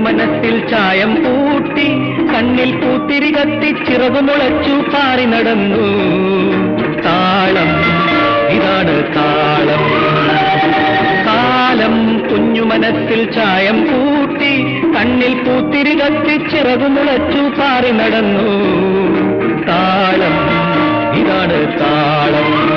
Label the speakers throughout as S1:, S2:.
S1: മനസ്സിൽ ചായം പൂട്ടി കണ്ണിൽ പൂത്തിരി കത്തി ചിറകുമുളച്ചു പാറി നടന്നു. താളം മനസ്സിൽ ചായം പൂട്ടി കണ്ണിൽ പൂത്തിരി കത്തി ചിറകുമുളച്ചു പാറി നടന്നു. താളം ഇതാണ് താളം.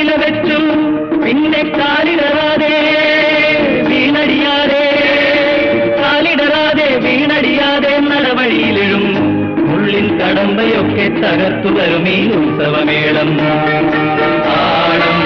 S1: കലവില വെച്ചു പിന്നെ കാലിടറാതെ വീണടിയാതെ. കാലിടറാതെ വീണടിയാതെ നടവഴിയിലും ഉള്ളിൽ കടമ്പയൊക്കെ തകർത്തു വരും ഈ ഉത്സവമേളം. താളം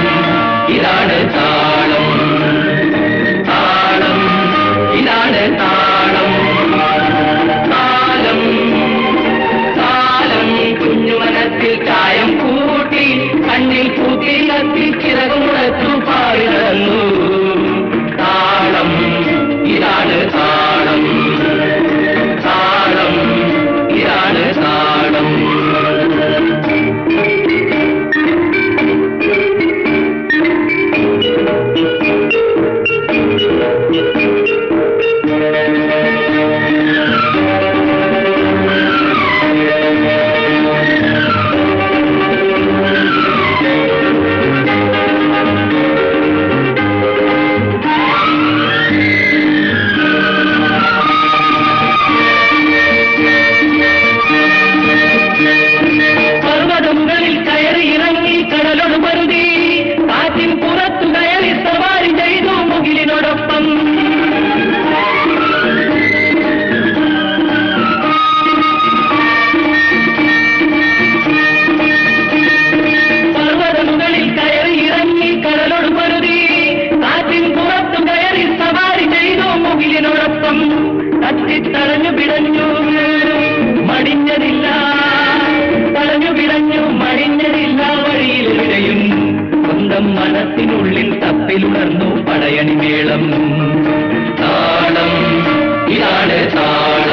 S1: കുത്തി തടഞ്ഞു പിടഞ്ഞു മടിഞ്ഞതില്ല. തടഞ്ഞു പിടഞ്ഞു മടിഞ്ഞതില്ല വഴിയിൽ വിടയും സ്വന്തം മനസ്സിനുള്ളിൽ തപ്പിലുണർന്നു പടയണി മേളം താളം ഇതാണ് താളം.